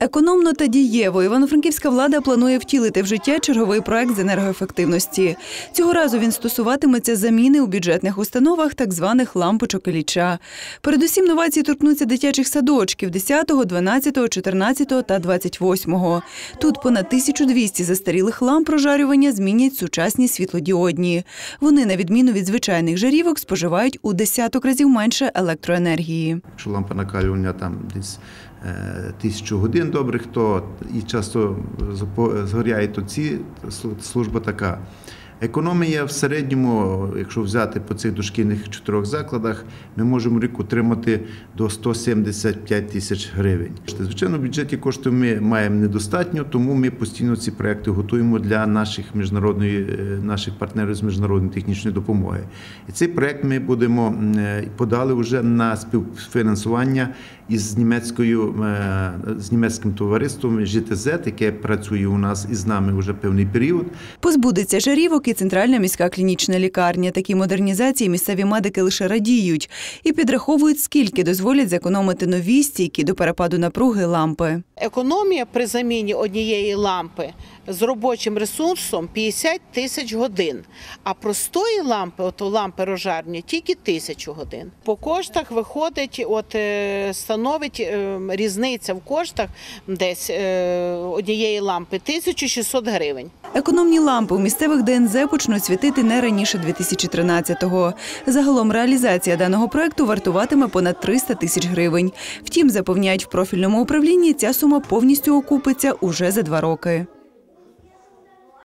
Економно та дієво івано-франківська влада планує втілити в життя черговий проект з енергоефективності. Цього разу він стосуватиметься заміни у бюджетних установах так званих лампочок Ілліча. Передусім новації торкнуться дитячих садочків 10, 12, 14 та 28. Тут понад 1200 застарілих ламп прожарювання змінять сучасні світлодіодні. Вони, на відміну від звичайних жарівок, споживають у десяток разів менше електроенергії. Лампа накалювання там десь е, тисячу годин добрих, то і часто згоряє, то ці служба така. Економія в середньому, якщо взяти по цих дошкільних чотирьох закладах, ми можемо рік отримати до 175 тисяч гривень. Звичайно, в бюджеті коштів ми маємо недостатньо, тому ми постійно ці проекти готуємо для наших міжнародної е, наших партнерів з міжнародної технічної допомоги. І цей проект ми будемо е, подали вже на співфінансування із німецькою е, з німецьким товариством ЖТЗ, яке працює у нас із нами вже певний період. Позбудеться жарівок і центральна міська клінічна лікарня. Такі модернізації місцеві медики лише радіють і підраховують, скільки дозволять зекономити нові стійкі до перепаду напруги лампи. Економія при заміні однієї лампи з робочим ресурсом 50 тисяч годин, а простої лампи, ото лампи розжарні, тільки тисячу годин. По коштах виходить, от е, становить е, різниця в коштах десь е, однієї лампи 1600 гривень. Економні лампи у місцевих ДНЗ почнуть світити не раніше 2013-го. Загалом реалізація даного проекту вартуватиме понад 300 тисяч гривень. Втім, запевняють в профільному управлінні, ця сума повністю окупиться уже за два роки.